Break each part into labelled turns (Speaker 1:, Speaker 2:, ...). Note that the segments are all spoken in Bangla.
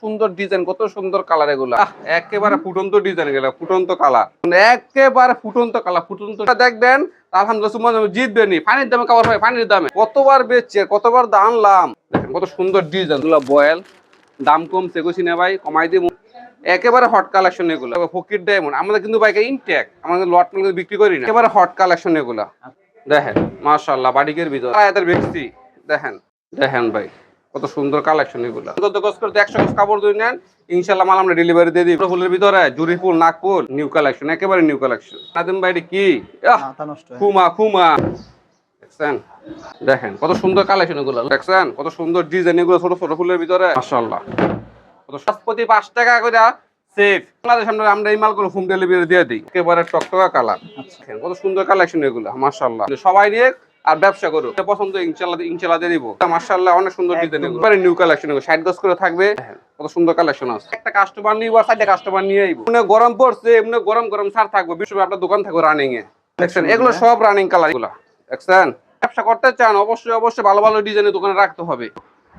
Speaker 1: সুন্দর ডিজাইন কত সুন্দর কালার এগুলা। একেবারে ফুটন্ত ডিজাইন গেল ফুটন্ত কালার একেবারে ফুটন্ত কালার ফুটন্ত দেখবেন আলহামদুলিল্লাহ জিতবেনি পানির দামে কাবার হয়, পানির দামে। কতবার বেচছে, কতবার দাম দেখেন, কত সুন্দর ডিজাইনগুলো বয়েল দাম কমছে, কইছি না ভাই, কমাই দিব একেবারে হট কালেকশন এগুলো। ফকির ডায়মন্ড আমাদের কিন্তু বাইকে ইনটেক আমাদের লট মাল বিক্রি করি না। একেবারে হট কালেকশন এগুলা। দেখেন, মাশাআল্লাহ বাড়িকের ভিতর। এদের বেচছি দেখেন দেখেন ভাই। কত সুন্দর কালেকশন এগুলো। যত গজ করে একশো গজ কাপড় নেন ইনশাল্লাহ মাল আমরা ডেলিভারি দিয়ে দিই ফুলের ভিতরে জুরি ফুল নাকফুল নিউ কালেকশন একেবারে নিউ কালেকশন নাদিম ভাই কি? খুমা খুমা। দেখছেন? দেখেন কত সুন্দর কালেকশন এগুলো। দেখছেন? কত সুন্দর ডিজাইন এগুলো ছোট ছোট ফুলের ভিতরে। মাশাআল্লাহ। কত সস্পতি পাঁচ টাকা করে সেফ বাংলাদেশ আমরা আমরা এই মালগুলো হোম ডেলিভারি দিয়ে দিই। একেবারে টকটকা কালার
Speaker 2: আচ্ছা।
Speaker 1: কত সুন্দর কালেকশন এগুলো মাশাআল্লাহ। সবাই নিয়ে আর ব্যবসা করো। পছন্দ ইনশাল্লাহ ইনশাআল্লাহ দিয়ে দিব। মার্শাল্লাহ অনেক সুন্দর ডিজাইন নিউ কালেকশন ষাট গজ করে থাকবে। কত সুন্দর কালেকশন আছে। একটা কাস্টমার নিয়ে আর সাইডে কাস্টমার নিয়ে আইবো। মানে গরম পড়ছে এমনি গরম গরম সার থাকবে। বিশ্ব আপনার দোকান থাকবে রানিং এ। দেখছেন? এগুলো সব রানিং কালার এগুলো। দেখছেন? ব্যবসা করতে চান অবশ্যই অবশ্যই ভালো ভালো ডিজাইনের দোকানে রাখতে হবে।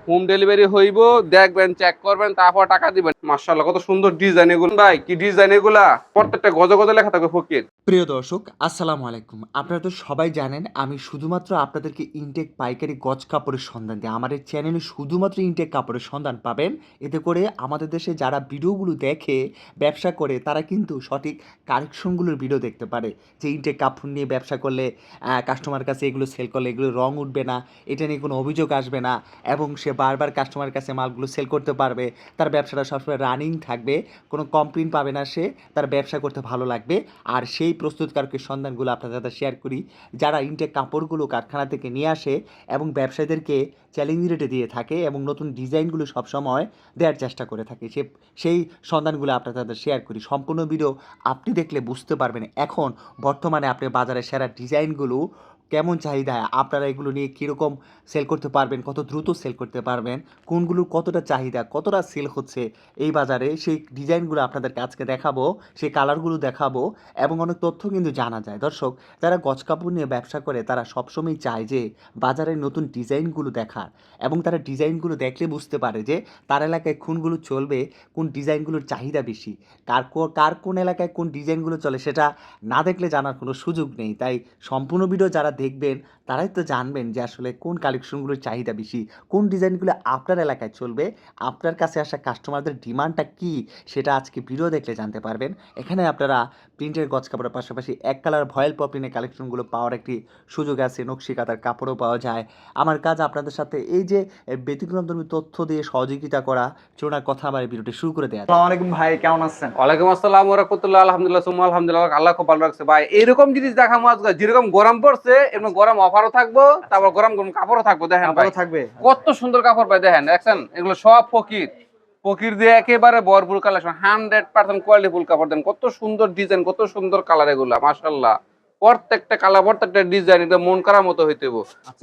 Speaker 1: হোম ডেলিভারি হইব, দেখবেন চেক করবেন, তারপর টাকা দিবেন। মাশাআল্লাহ, কত সুন্দর ডিজাইন এগুলো। ভাই, কি ডিজাইন এগুলা? প্রত্যেকটা গজ গজে লেখা থাকবে ফকির।
Speaker 3: প্রিয় দর্শক, আসসালামু আলাইকুম। আপনারা তো সবাই জানেন, আমি শুধুমাত্র আপনাদেরকে ইনটেক পাইকারি গজ কাপড়ের সন্ধান দিই। এই চ্যানেলে শুধুমাত্র ইনটেক কাপড়ের সন্ধান পাবেন। এতে করে আমাদের দেশে যারা ভিডিওগুলো দেখে, ব্যবসা করে, তারা কিন্তু সঠিক কারেকশনগুলোর ভিডিও দেখতে পারে। যে ইনটেক কাপড় নিয়ে ব্যবসা করলে কাস্টমার কাছে এগুলো সেল করলে এগুলো রং উঠবে না, এটা নিয়ে কোনো অভিযোগ আসবে না, এবং সে বারবার কাস্টমারের কাছে মালগুলো সেল করতে পারবে, তার ব্যবসাটা সবসময় রানিং থাকবে, কোনো কমপ্লেন পাবে না সে, তার ব্যবসা করতে ভালো লাগবে। আর সেই প্রস্তুতকারকের সন্ধানগুলো আপনাদের সাথে শেয়ার করি, যারা ইনটেক কাপড়গুলো কারখানা থেকে নিয়ে আসে এবং ব্যবসায়ীদেরকে চ্যালেঞ্জ রেটে দিয়ে থাকে এবং নতুন ডিজাইনগুলো সবসময় দেওয়ার চেষ্টা করে থাকে, সে, সেই সন্ধানগুলো আপনাদের সাথে শেয়ার করি। সম্পূর্ণ ভিডিও আপনি দেখলে বুঝতে পারবেন, এখন বর্তমানে আপনি বাজারে সেরা ডিজাইনগুলো কেমন চাহিদা, আপনারা এগুলো নিয়ে কীরকম সেল করতে পারবেন, কত দ্রুত সেল করতে পারবেন, কোনগুলোর কতটা চাহিদা, কতটা সেল হচ্ছে এই বাজারে, সেই ডিজাইনগুলো আপনাদেরকে আজকে দেখাবো, সেই কালারগুলো দেখাবো এবং অনেক তথ্য কিন্তু জানা যায়। দর্শক, যারা গজ কাপড় নিয়ে ব্যবসা করে, তারা সবসময় চায় যে বাজারের নতুন ডিজাইনগুলো দেখার এবং তারা ডিজাইনগুলো দেখলে বুঝতে পারে যে তার এলাকায় কোনগুলো চলবে, কোন ডিজাইনগুলোর চাহিদা বেশি কার কার কোন এলাকায় কোন ডিজাইনগুলো চলে সেটা না দেখলে জানার কোনো সুযোগ নেই। তাই সম্পূর্ণ ভিডিও যারা দেখবেন তারাই তো জানবেন যে আসলে কোন কালেকশনগুলোর চাহিদা বেশি কোন ডিজাইনগুলো আপনার এলাকায় চলবে আপনার কাছে আসা কাস্টমারদের ডিমান্ডটা কি সেটা আজকে ভিডিও দেখলে জানতে পারবেন। এখানে আপনারা প্রিন্টের গজ কাপড়ের পাশাপাশি এক কালার ভয়েল পপিনের কালেকশনগুলো পাওয়ার একটি সুযোগ আছে নকশি কাতার কাপড়ও পাওয়া যায়। আমার কাজ আপনাদের সাথে এই যে ব্যতিক্রমধর্মী তথ্য দিয়ে সহযোগিতা করা চোনার কথা আমার ভিডিওটি শুরু করে দেওয়া
Speaker 2: আসসালামু আলাইকুম ভাই কেমন আছেন?
Speaker 1: ওয়ালাইকুম আসসালাম ওরহমতুল্লাহ আলহামদুলিল্লাহ আলহামদুলিল্লাহ আল্লাহ খুব ভালো রাখছে। ভাই এরকম জিনিস দেখা মাছ যেরকম গরম পড়ছে এরকম গরম অফারও থাকব তারপর গরম গরম কাপড়ও থাকব দেখেন ভাই।
Speaker 2: থাকবে।
Speaker 1: কত সুন্দর কাপড় ভাই দেখেন দেখছেন? এগুলো সব ফকির। ফকির দিয়ে একেবারে ভরপুর collection hundred percent quality full কাপড় দেন কত সুন্দর ডিজাইন কত সুন্দর কালার এগুলা মাশাল্লাহ প্রত্যেকটা কালার প্রত্যেকটা ডিজাইন এটা মন করার মতো হইতে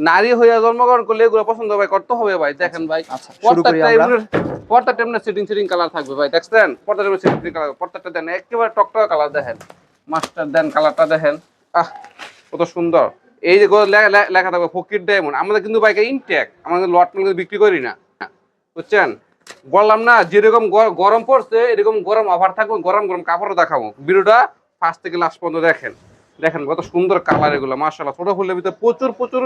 Speaker 1: নারী হইয়া জন্মগ্রহণ করলে এগুলো পছন্দ ভাই করতে হবে ভাই দেখেন ভাই।
Speaker 2: আচ্ছা
Speaker 1: প্রত্যেকটা প্রত্যেকটা এমনি সিটিং সিটিং কালার থাকবে ভাই দেখছেন? প্রত্যেকটা সিটিং কালার প্রত্যেকটা দেন একেবারে টকটকা কালার দেখেন। মাস্টার দেন কালারটা দেখেন। আহ কত সুন্দর। এই যে লেখা থাকবে, ফকির ডায়মন্ড আমাদের কিন্তু বাইকে ইনটেক আমাদের লট মাল বিক্রি করি না। বুঝছেন? বললাম না, যেরকম গরম পড়ছে, এরকম গরম অফার থাকবে, গরম গরম কাপড় দেখাবো। ভিডিওটা ফার্স্ট থেকে লাস্ট পর্যন্ত দেখেন। দেখেন কত সুন্দর কালার এগুলো মার্শাল্লাহ ছোট ফুলের ভিতরে প্রচুর প্রচুর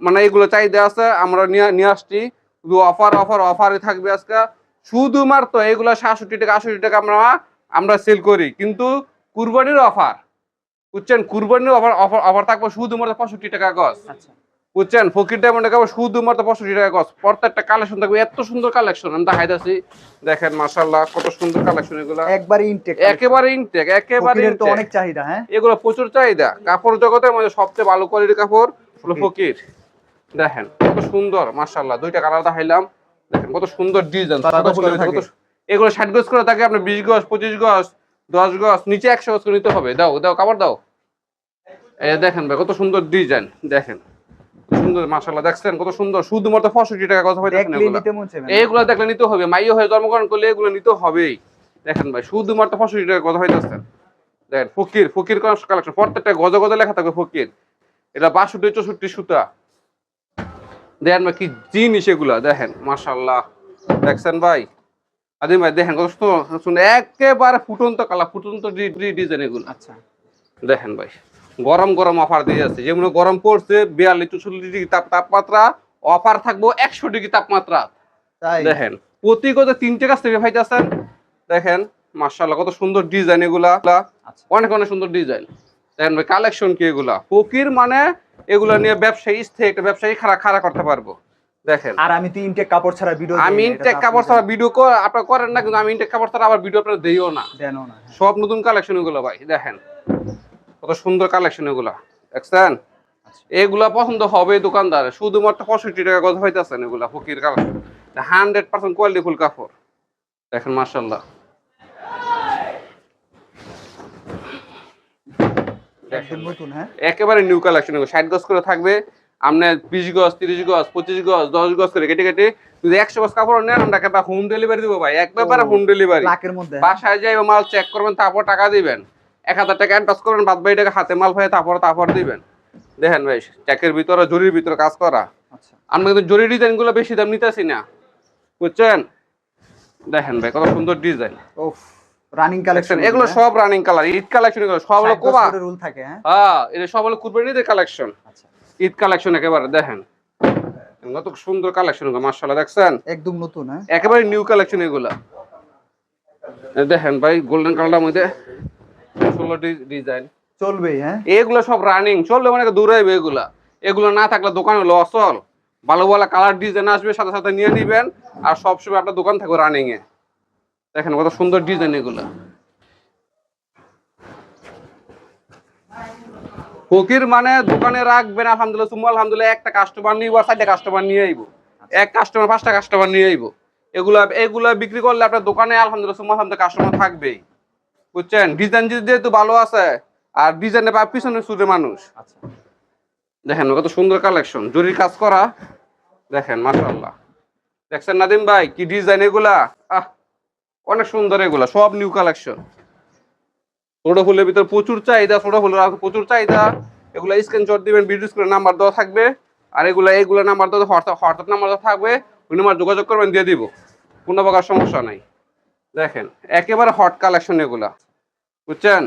Speaker 1: মানে এগুলো চাহিদা আছে। আমরা নিয়ে নিয়ে আসছি। শুধু অফার অফার অফারে থাকবে আজকে। শুধুমাত্র এগুলো সাতষট্টি টাকা আষট্টি টাকা আমরা আমরা সেল করি। কিন্তু কুরবানির অফার বুঝছেন কুরবানির অফার অফার অফার থাকবে শুধুমাত্র পঁয়ষট্টি টাকা গজ।
Speaker 2: আচ্ছা।
Speaker 1: বুঝছেন ফকির ডায়মন্ডে কাপড় শুধুমাত্র পঁয়ষট্টি টাকা গজ। প্রত্যেকটা কালেকশন থাকবে এত সুন্দর কালেকশন আমি দেখাইতেছি দেখেন মাশাল্লাহ কত সুন্দর কালেকশন এগুলো।
Speaker 2: একবারে ইনটেক
Speaker 1: একেবারে ইনটেক একেবারে
Speaker 2: তো অনেক চাহিদা হ্যাঁ?
Speaker 1: এগুলো প্রচুর চাহিদা। কাপড় জগতের মধ্যে সবচেয়ে ভালো কোয়ালিটির কাপড় হলো ফকির। দেখেন কত সুন্দর মাশাল্লাহ দুইটা কালার দেখাইলাম। দেখেন কত সুন্দর ডিজাইন? এগুলো ষাট গজ করে থাকে আপনার বিশ গজ পঁচিশ গজ দশ গজ নিচে একশো গজ করে নিতে হবে। দাও দাও কাপড় দাও। দেখেন ভাই কত সুন্দর ডিজাইন দেখেন। সুন্দর দেখছেন? কত সুন্দর শুধুমাত্র টাকা কথা
Speaker 2: দেখলে নিতে
Speaker 1: দেখলে হবে মাইও হয়ে জন্মগ্রহণ করলে এগুলো নিতে হবেই। দেখেন ভাই শুধুমাত্র পঁয়ষট্টি টাকা কথা হইতেছেন দেখেন ফকির ফকির কালেকশন প্রত্যেকটা গজে গজে লেখা থাকবে ফকির। এটা বাষট্টি চৌষট্টি সুতা। দেখেন ভাই কি জিনিস এগুলা দেখেন মাশাল্লাহ দেখছেন ভাই? আদিম ভাই দেখেন কত সুন্দর একেবারে ফুটন্ত কালার ফুটন্ত ডিজাইন এগুলো।
Speaker 2: আচ্ছা।
Speaker 1: দেখেন ভাই। গরম গরম অফার দিয়ে যাচ্ছে। যেমন গরম পড়ছে বিয়াল্লিশ চুচল্লিশ ডিগ্রি তাপ তাপমাত্রা অফার থাকব একশো ডিগ্রি তাপমাত্রা। দেখেন প্রতি কত তিনটে কাছ থেকে ভাইতেছেন। দেখেন মার্শাল্লাহ কত সুন্দর ডিজাইন এগুলা।
Speaker 2: আচ্ছা।
Speaker 1: অনেক অনেক সুন্দর ডিজাইন দেখেন ভাই কালেকশন কি এগুলা? ফকির মানে এগুলা নিয়ে ব্যবসায়ী থেকে একটা ব্যবসায়ী খাড়া খাড়া করতে পারব। দেখেন।
Speaker 2: আর আমি তো ইনটেক কাপড় ছাড়া ভিডিও
Speaker 1: আমি ইনটেক কাপড় ছাড়া ভিডিও আপনারা করেন না কিন্তু আমি ইনটেক কাপড় ছাড়া আবার ভিডিও আপনারা না।
Speaker 2: দেন না হ্যাঁ।
Speaker 1: সব নতুন কালেকশন এগুলো ভাই দেখেন। কত সুন্দর কালেকশন এগুলা। দেখছেন? এগুলা পছন্দ হবে দোকানদার। শুধুমাত্র পঁয়ষট্টি টাকা কথা হইতেছেন এগুলা Fakir collection hundred percent quality full কাপড়। দেখেন মার্শাল্লাহ
Speaker 2: হ্যাঁ?
Speaker 1: একেবারে নিউ কালেকশন ষাট গজ করে থাকবে। আপনার বিশ গজ তিরিশ গজ পঁচিশ গজ দশ গজ করে কেটে কেটে যদি একশো গজ কাপড় নেন আমরা একটা হোম ডেলিভারি দেবো ভাই। এক ব্যাপারে হোম ডেলিভারি? বাসায় যাই মাল চেক করবেন তারপর টাকা দিবেন। এক হাজার টাকা অ্যাডভান্স করবেন বাদ বাকি টাকা হাতে মাল ভাই তারপর তারপর দিবেন। দেখেন ভাই চেকের ভিতরে জরির ভিতরে কাজ করা।
Speaker 2: আচ্ছা।
Speaker 1: আমরা কিন্তু জরি ডিজাইনগুলো বেশি দাম নিতেছি না। বুঝছেন? দেখেন ভাই কত সুন্দর ডিজাইন।
Speaker 2: ওফ রানিং কালেকশন
Speaker 1: এগুলো সব রানিং কালার ঈদ কালেকশন এগুলো সব হলো কোবা
Speaker 2: রুল থাকে হ্যাঁ?
Speaker 1: হ্যাঁ এটা সব হলো কুরবানিদের কালেকশন
Speaker 2: আচ্ছা।
Speaker 1: ঈদ কালেকশন একেবারে দেখেন। কত সুন্দর কালেকশন মার্শাল্লাহ দেখছেন?
Speaker 2: একদম নতুন হ্যাঁ?
Speaker 1: একেবারে নিউ কালেকশন এগুলা। দেখেন ভাই গোল্ডেন কালারটার মধ্যে ষোলো ডিজাইন
Speaker 2: চলবেই হ্যাঁ?
Speaker 1: এগুলো সব রানিং চললে মানে দূরাইবে এগুলা। এগুলো না থাকলে দোকানে লস হল ভালো ভালো কালার ডিজাইন আসবে সাথে সাথে নিয়ে নিবেন আর সবসময় আপনার দোকান থাকবে রানিং এ। দেখেন কত সুন্দর ডিজাইন এগুলা। ফকির মানে দোকানে রাখবেন আলহামদুলিল্লাহ আলহামদুলিল্লাহ একটা কাস্টমার নিব আর চারটা কাস্টমার নিয়ে আইবো। এক কাস্টমার পাঁচটা কাস্টমার নিয়ে আইবো। এগুলা এগুলা বিক্রি করলে আপনার দোকানে আলহামদুলিল্লাহ তুমি আলহামদুলিল্লাহ কাস্টমার থাকবেই। বুঝছেন? ডিজাইন যেহেতু ভালো আছে আর ডিজাইনে বা পিছনে সুরে মানুষ।
Speaker 2: আচ্ছা।
Speaker 1: দেখেন কত সুন্দর কালেকশন জরির কাজ করা। দেখেন মাশাআল্লাহ। দেখছেন নাদিম ভাই কি ডিজাইন এগুলা? আহ অনেক সুন্দর এগুলা সব নিউ কালেকশন ছোট ফুলের ভিতর প্রচুর চাহিদা ছোট ফুলের প্রচুর চাহিদা। এগুলা স্ক্রিনশট দিবেন ভিডিও স্ক্রিনে নাম্বার দেওয়া থাকবে। আর এগুলা এগুলা নাম্বার দেওয়া হোয়াটসঅ্যাপ হোয়াটসঅ্যাপ নাম্বার দেওয়া থাকবে। ওই নাম্বার যোগাযোগ করবেন দিয়ে দিব। কোনো প্রকার সমস্যা নাই। দেখেন একেবারে হট কালেকশন এগুলা। বুঝছেন?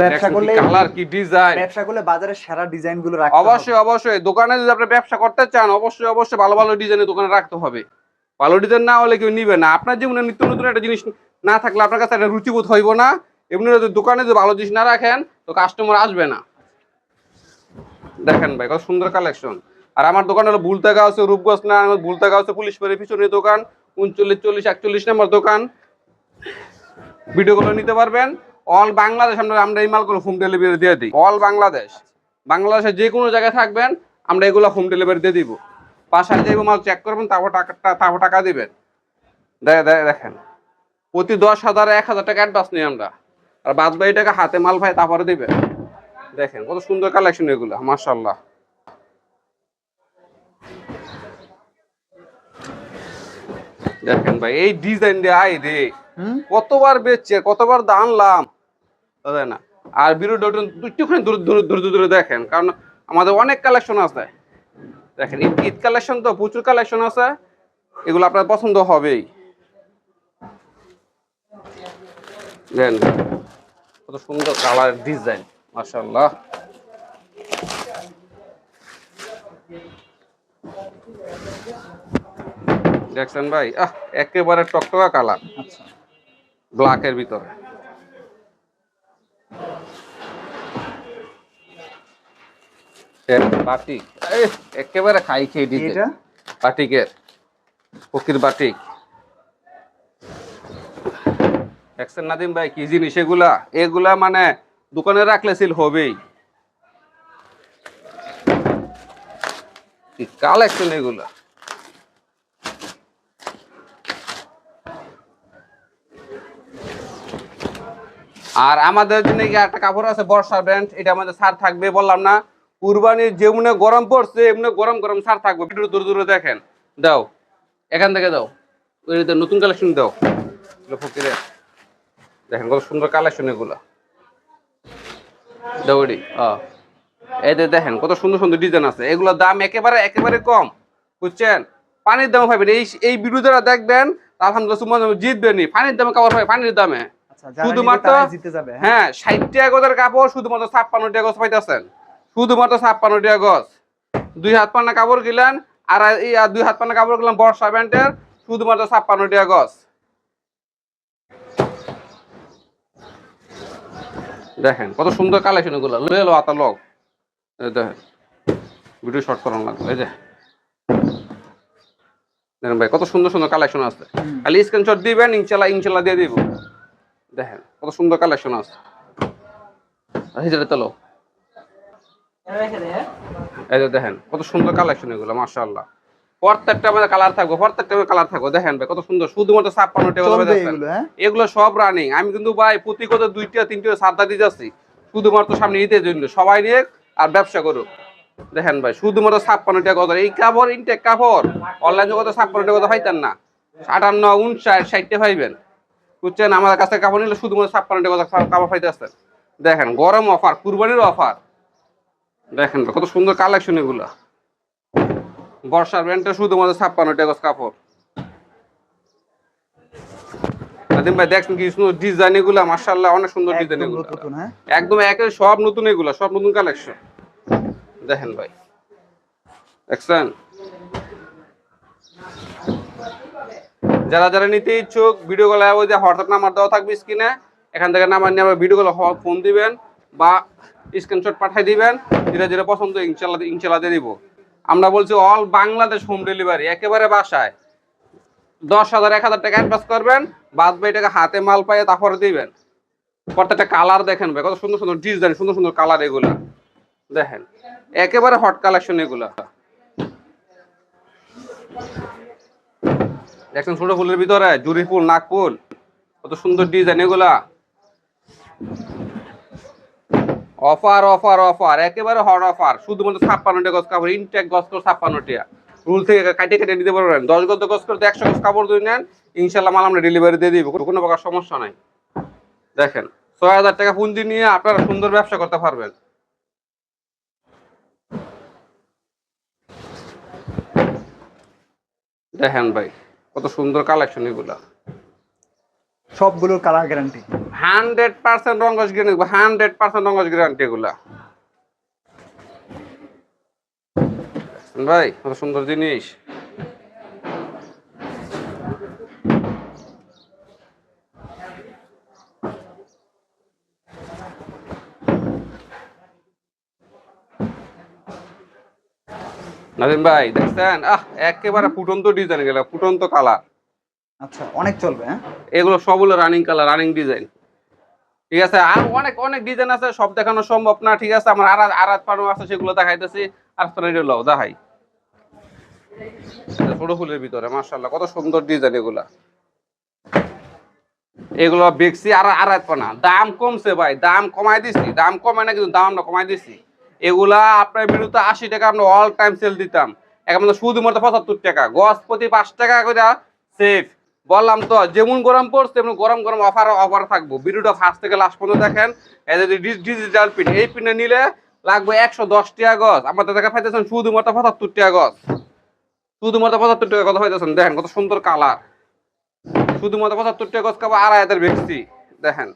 Speaker 2: ব্যবসা করলে-
Speaker 1: কালার কি ডিজাইন
Speaker 2: ব্যবসা করলে বাজারে সেরা ডিজাইন রাখতে
Speaker 1: অবশ্যই অবশ্যই। দোকানে যদি আপনি ব্যবসা করতে চান অবশ্যই অবশ্যই ভালো ভালো ডিজাইনের দোকানে রাখতে হবে। ভালো ডিজাইন না হলে কেউ নিবে না। আপনার জীবনে নিত্য নতুন একটা জিনিস না থাকলে আপনার কাছে একটা রুচিবোধ হইব না। এমনি যদি দোকানে যদি ভালো জিনিস না রাখেন তো কাস্টমার আসবে না। দেখেন ভাই কত সুন্দর কালেকশন আর আমার দোকান হলো বুলতাগা আছে রূপগঞ্জ না বুলতাগা আছে পুলিশ পিছনে দোকান উনচল্লিশ চল্লিশ একচল্লিশ নম্বর দোকান। ভিডিওগুলো নিতে পারবেন। অল বাংলাদেশ, আমরা আমরা এই মালগুলো হোম ডেলিভারি দিয়ে দিই। অল বাংলাদেশ। বাংলাদেশের যে কোনো জায়গায় থাকবেন, আমরা এগুলো হোম ডেলিভারি দিয়ে দিব। বাসায় যাইব মাল চেক করবেন তারপর টাকাটা তারপর টাকা দিবেন। দেখেন। প্রতি দশ হাজার এক হাজার টাকা অ্যাডভান্স নিই আমরা। আর বাদ বাকি টাকা হাতে মাল ভাই তারপরে দিবেন। দেখেন, কত সুন্দর কালেকশন এগুলো মার্শাল্লাহ দেখেন ভাই এই ডিজাইন দিয়ে আই রে। কতবার বেচছে কতবার দানলাম তাই না। আর ভিডিওটা একটুখানি দূরে দূরে দূরে দূরে দেখেন কারণ আমাদের অনেক কালেকশন আছে। দেখেন ঈদ কালেকশন তো প্রচুর কালেকশন আছে এগুলো আপনার পছন্দ হবেই। দেন কত সুন্দর কালার ডিজাইন মাশাল্লাহ দেখছেন ভাই? আহ একেবারে টকটকা কালার।
Speaker 2: আচ্ছা।
Speaker 1: ব্ল্যাকের ভিতরে। বাটিক। এই, একেবারে খাই খেয়ে দিতে
Speaker 2: এটা?
Speaker 1: বাটিকের। ফকির বাটিক। দেখছেন নাদিম ভাই কি জিনিস এগুলা? এগুলা মানে দোকানে রাখলে সিল হবেই। কি কালেকশন এগুলা। আর আমাদের জন্য একটা কাপড় আছে? বর্ষা ব্র্যান্ড এটা আমাদের সার থাকবে, বললাম না। কুরবানির যেমনে গরম পড়ছে, এমনি গরম গরম সার থাকবে। একটু দূরে দূরে দেখেন। দাও। এখান থেকে দাও। ওই নতুন কালেকশন দাও। ফকিরে দেখেন কত সুন্দর কালেকশন এগুলো। এই যে দেখেন কত সুন্দর সুন্দর ডিজাইন আছে। এগুলোর দাম একেবারে একেবারে কম। বুঝছেন? পানির দাম পাবেন। এই এই ভিডিও যারা দেখবেন, আলহামদুলিল্লাহ জিতবেনি পানির দামে কাপড় পাবে পানির দামে। শুধুমাত্র-
Speaker 2: যাবে হ্যাঁ?
Speaker 1: হ্যাঁ ষাট টাকা গজের কাপড় শুধুমাত্র ছাপ্পান্ন টাকা গজ পাইতেছেন। শুধুমাত্র ছাপ্পান্ন টাকা গজ দুই হাত পান্না কাপড় গিলেন আর দুই হাত পান্না কাপড় গেলাম বর্ষা প্যান্টের শুধুমাত্র ছাপ্পান্ন টাকা গজ দেখেন কত সুন্দর কালেকশন এগুলো। লয়ে লো আতা লোক দেখেন ভিডিও শর্ট করানো লাগবে। এই যে। দেখেন ভাই কত সুন্দর সুন্দর কালেকশন আছে। খালি স্ক্রিনশট দিবেন ইনশাল্লাহ ইনশাল্লাহ দিয়ে দিব। দেখেন কত সুন্দর কালেকশন আছে। এই তেলো। এই যে দেখেন কত সুন্দর কালেকশন এগুলো মাশাআল্লাহ। প্রত্যেকটা আমাদের কালার থাকবে প্রত্যেকটা কালার থাকবে দেখেন ভাই কত সুন্দর শুধুমাত্র ছাপ্পান্ন টাকা
Speaker 2: চলবে
Speaker 1: দামে
Speaker 2: এগুলো হ্যাঁ?
Speaker 1: এগুলো সব রানিং আমি কিন্তু ভাই প্রতি কত দুইটা তিনটা সাতটা দিয়ে যাচ্ছি। শুধুমাত্র সামনে ঈদের জন্য সবাই নিয়ে আর ব্যবসা করুক। দেখেন ভাই শুধুমাত্র ছাপ্পান্ন টাকা কথা এই কাপড় ইনটেক কাপড় অনলাইন জগতে ছাপ্পান্ন টাকা কথা পাইতেন না। আটান্ন উনষাট ষাটটা পাইবেন। বুঝছেন? আমাদের কাছে কাপড় নিলে শুধুমাত্র ছাপ্পান্ন টাকা কাপড় পাইতে আসতেন দেখেন গরম অফার কুরবানির অফার। দেখেন কত সুন্দর কালেকশন এগুলা। বর্ষার ব্যান্ডটা শুধুমাত্র ছাপ্পান্ন টাকা কাপড়। নাদিম ভাই দেখছেন কি সুন্দর ডিজাইন এগুলা মার্শাল্লাহ অনেক সুন্দর ডিজাইন
Speaker 2: একদম
Speaker 1: এগুলো।
Speaker 2: হ্যাঁ?
Speaker 1: একদম সব নতুন এগুলা সব নতুন কালেকশন। দেখেন ভাই। দেখছেন? যারা যারা নিতে ইচ্ছুক ভিডিও কলে ওই যে হোয়াটসঅ্যাপ নাম্বার দেওয়া থাকবে স্ক্রিনে এখান থেকে নাম্বার নিয়ে আবার ভিডিও কলে ফোন দিবেন বা স্ক্রিনশট পাঠিয়ে দিবেন যেটা যেটা পছন্দ ইনশাল্লাহ ইনশাল্লাহ দিয়ে দিব। আমরা বলছি অল বাংলাদেশ হোম ডেলিভারি একেবারে বাসায়। দশ হাজার, এক হাজার টাকা অ্যাডভান্স করবেন, বাদ বাকি টাকা হাতে মাল পাইয়ে তারপরে দিবেন। প্রত্যেকটা কালার দেখেন ভাই, কত সুন্দর সুন্দর ডিজাইন সুন্দর সুন্দর কালার এগুলা। দেখেন, একেবারে হট কালেকশন এগুলা। দেখছেন ছোট ফুলের ভিতরে জুরি ফুল, নাক ফুল, কত সুন্দর ডিজাইন এগুলা। অফার অফার অফার একেবারে হট অফার শুধুমাত্র ছাপ্পান্ন টাকা গজ কাপড় ইনটেক গজ করে ছাপ্পান্ন টাকা রুল থেকে কাটে কেটে নিতে পারবেন। দশ গজ গজ করতে একশো গজ কাপড় যদি নেন, ইনশাল্লাহ মাল আমরা ডেলিভারি দিয়ে দিব। কোনো প্রকার সমস্যা নাই। দেখেন, ছয় হাজার টাকা পুঁজি নিয়ে আপনারা সুন্দর ব্যবসা করতে পারবেন। দেখেন ভাই কত সুন্দর কালেকশন এগুলো।
Speaker 2: সবগুলোর কালার গ্যারান্টি
Speaker 1: হান্ড্রেড পার্সেন্ট রঙ্গস গ্যারান্টি হান্ড্রেড পার্সেন্ট রঙ্গস গ্যারান্টি এগুলা। ভাই কত সুন্দর জিনিস। নাজিম ভাই দেখছেন? আহ একেবারে ফুটন্ত ডিজাইন গেল ফুটন্ত কালার
Speaker 2: আচ্ছা অনেক চলবে হ্যাঁ?
Speaker 1: এগুলো সবগুলো রানিং কালার রানিং ডিজাইন ঠিক আছে? আর অনেক অনেক ডিজাইন আছে সব দেখানো সম্ভব না ঠিক আছে? আমার আর আর পানো আছে সেগুলো দেখাইতেছি। আর রেডি লও দেখাই ছোট ফুলের ভিতরে মার্শাল্লাহ কত সুন্দর ডিজাইন এগুলা। এগুলো বেক্সি আর আর পানা। দাম কমছে ভাই দাম কমাই দিছি দাম কমায় না কিন্তু দাম না কমাই দিছি। এগুলা আপনার বিরুদ্ধে আশি টাকা আমরা অল টাইম সেল দিতাম। এখন শুধুমাত্র পঁচাত্তর টাকা। গছ প্রতি পাঁচ টাকা করে সেফ বললাম তো, যেমন গরম পড়ছে, তেমন গরম গরম অফার অফার থাকব। ভিডিওটা ফার্স্ট থেকে লাস্ট পর্যন্ত দেখেন। ডিজিটাল পিন এই পিনে নিলে লাগবে একশো দশ টাকা গজ আমাদের দেখা পাইতেছেন শুধুমাত্র পঁচাত্তর টাকা গজ শুধুমাত্র পঁচাত্তর টাকা কথা পাইতেছেন দেখেন কত সুন্দর কালার শুধুমাত্র পঁচাত্তর টাকা গজ কাপড় আড়াই হাজার বেচছি। দেখেন।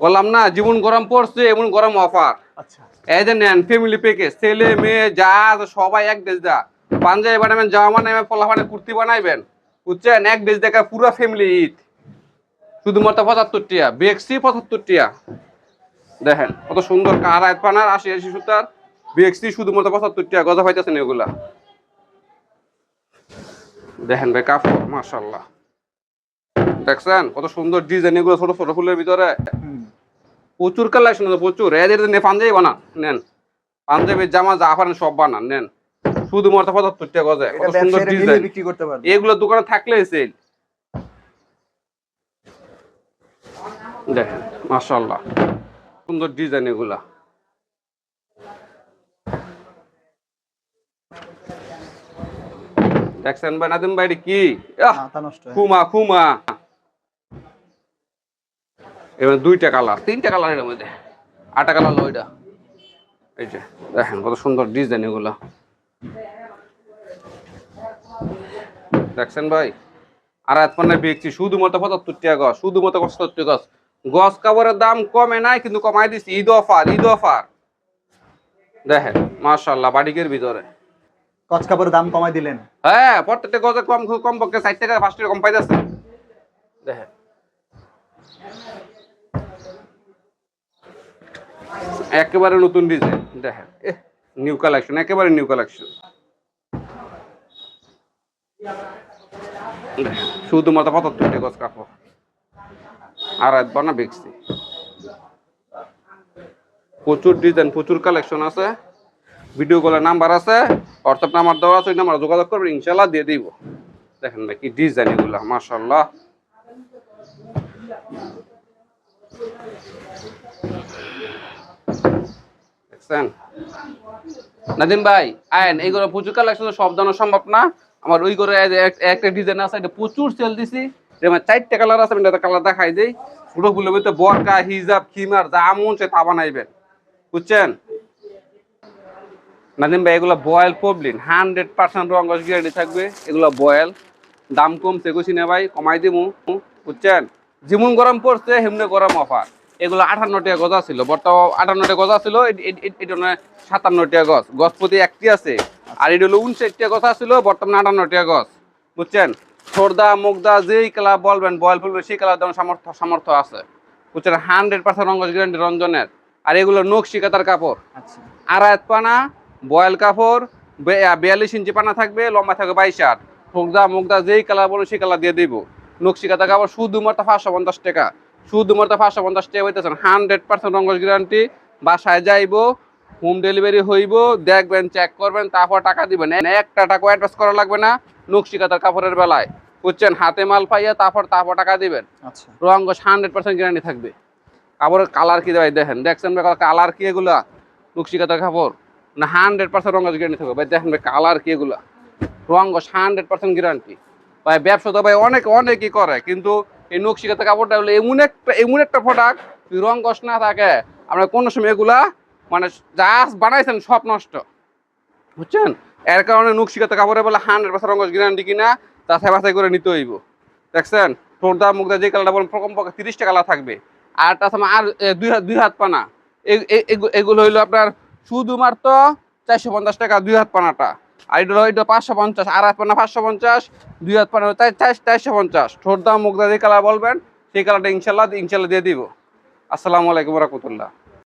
Speaker 1: বললাম না, যেমন গরম পড়ছে, এমন গরম অফার
Speaker 2: আচ্ছা।
Speaker 1: এই যে নেন ফ্যামিলি প্যাকেজ ছেলে, মেয়ে, যা সবাই এক ড্রেস যা পাঞ্জাবি বানাবেন, জামা বানাবেন বানাবেন কুর্তি বানাইবেন। বুঝছেন? এক ড্রেস দেখা পুরো ফ্যামিলি ঈদ। শুধুমাত্র পঁচাত্তর টিয়া, বেক্সি পঁচাত্তর টিয়া। দেখেন, কত সুন্দর কার পানার, আশি আশি সুতার। বেক্সি শুধুমাত্র পঁচাত্তর টিয়া, গজা পাইতেছেন এগুলা। দেখেন ভাই, কাপড় মাশাল্লাহ দেখছেন? কত সুন্দর ডিজাইন এগুলো ছোট ছোট ফুলের ভিতরে। প্রচুর কালেকশন আছে প্রচুর। এদের নে পাঞ্জাবি বানান নেন। পাঞ্জাবির জামা যা পারেন সব বানান নেন। শুধুমাত্র পঁচাত্তর টাকা গজে
Speaker 2: এটা
Speaker 1: কত সুন্দর ডিজাইন
Speaker 2: বিক্রি করতে পারবে।
Speaker 1: এগুলো দোকানে থাকলে সেল দেখেন মাশাল্লাহ সুন্দর ডিজাইন এগুলা। দেখছেন ভাই নাদিম ভাই কি। খুমা খুমা। এবার দুইটা কালার তিনটা কালারের মধ্যে। আটা কালার ওইটা। এই যে দেখেন কত সুন্দর ডিজাইন এগুলো। দেখছেন ভাই? আর এক পণ্যে বেচছি শুধুমাত্র পঁচাত্তর টাকা গছ শুধুমাত্র পঁচাত্তর গছ গছ কাপড়ের দাম কমে নাই কিন্তু কমাই দিচ্ছি ঈদ অফার ঈদ অফার। দেখেন মার্শাল্লাহ বাড়িকের ভিতরে।
Speaker 2: কচ কাপড়ের দাম কমাই দিলেন।
Speaker 1: হ্যাঁ প্রত্যেকটা গজে কম কম পক্ষে ষাট টাকা পাঁচ টাকা কম পাইতেছে। দেখেন। একেবারে নতুন ডিজাইন দেখেন নিউ কালেকশন একেবারে নিউ কালেকশন শুধুমাত্র পঁচাত্তর টাকা গজ কাপড় আর একবার না বেচছি। প্রচুর ডিজাইন প্রচুর কালেকশন আছে। ভিডিও কলের নাম্বার আছে হোয়াটসঅ্যাপ নাম্বার দেওয়া আছে, ওই নাম্বার যোগাযোগ করবেন, ইনশাল্লাহ দিয়ে দিব। দেখেন ভাই, কি ডিজাইন এগুলো, মাশাল্লাহ। দেখছেন নাদিম ভাই আইন এইগুলো প্রচুর কালেকশন সব জানা সম্ভব না। আমার ওই করে একটা ডিজাইন আছে, এটা প্রচুর সেল দিছি। যেমন চারটে কালার আছে, আমি কালার দেখাই দেই। পুরো ফুলের ভিতরে বরকা, হিজাব, খিমার, যা মন তা বানাইবেন। বুঝছেন? নাদিম ভাই, এগুলো বয়েল পবলিন হান্ড্রেড পার্সেন্ট রঙ গ্যারান্টি থাকবে। এগুলো বয়েল দাম কমছে গুছি না ভাই, কমাই দিব বুঝছেন? যেমন গরম পড়ছে, হেমনে গরম অফার এগুলো আঠান্ন টাকা গজা ছিল বর্তমান আটান্ন টাকা গজা ছিল এটা সাতান্ন টাকা গজ। গছ প্রতি একটি আছে। আর এটা হলো উনষাট টাকা গজা ছিল বর্তমানে আটান্ন টাকা গজ। বুঝছেন? সর্দা মুগদা যেই কালার বলবেন বয়েল ফুলবে সেই কালার দেওয়ার সামর্থ্য সামর্থ্য আছে। বুঝছেন? হান্ড্রেড পার্সেন্ট রঙ্গজ গ্যারান্টি রঞ্জনের। আর এগুলো নকশি কাতার কাপড়।
Speaker 2: আচ্ছা।
Speaker 1: আড়াইত পানা বয়েল কাপড় বিয়াল্লিশ ইঞ্চি পানা থাকবে লম্বা থাকবে বাইশ আট। মুগদা মুগদা যেই কালার বলো সেই কালার দিয়ে দিব। নকশি কাতা কাপড় শুধুমাত্র পাঁচশো পঞ্চাশ টাকা। শুধুমাত্র পাঁচশো পঞ্চাশ টাকা হইতেছেন হান্ড্রেড পার্সেন্ট রঙ্গজ গ্যারান্টি বাসায় যাইব হোম ডেলিভারি হইব দেখবেন চেক করবেন তারপর টাকা দিবেন। একটা টাকা অ্যাডভান্স করা লাগবে না নকশিকাতার কাপড়ের বেলায়। বুঝছেন? হাতে মাল পাইয়া তারপর তারপর টাকা দিবেন।
Speaker 2: আচ্ছা।
Speaker 1: রঙ্গস হান্ড্রেড পার্সেন্ট গ্যারান্টি থাকবে। কাপড়ের কালার কি ভাই? দেখেন দেখছেন কালার কি এগুলা? নকশিকাতার কাপড়। না হান্ড্রেড পার্সেন্ট রঙ্গস গ্যারান্টি থাকবে। ভাই দেখেন ভাই কালার কি এগুলা? রঙ্গস হান্ড্রেড পার্সেন্ট গ্যারান্টি ভাই ব্যবসা তো ভাই অনেক অনেকই করে কিন্তু এই নকশিকাতার কাপড়টা হলো এমন একটা এমন একটা প্রোডাক্ট রঙ্গস না থাকে। আমরা কোনো সময় এগুলা মানে যা বানাইছেন, সব নষ্ট। বুঝছেন? এর কারণে নকশিকাতা কাপড়ে বলে হান্ড্রেড পার্সেন্ট রঙ্গস গ্যারান্টি কিনা তাছাড়া বাছাই করে নিতে হইব। দেখছেন? ঠোঁটদা মুখদা যে কালারটা বলেন প্রকম পক্ষে তিরিশটা কালার থাকবে। আর তাছাড়া আর দুই হাত দুই হাত পানা। এগুলো হইল আপনার শুধুমাত্র চারশো পঞ্চাশ টাকা দুই হাত পানাটা। পাঁচশো পঞ্চাশ পাঁচশো পঞ্চাশ, দুই পঞ্চাশ। কালার বলবেন, সেই ইনশাল্লাহ ইনশাল্লাহ দিয়ে দিব। আসসালামু আলাইকুম রহমতুল্লাহ।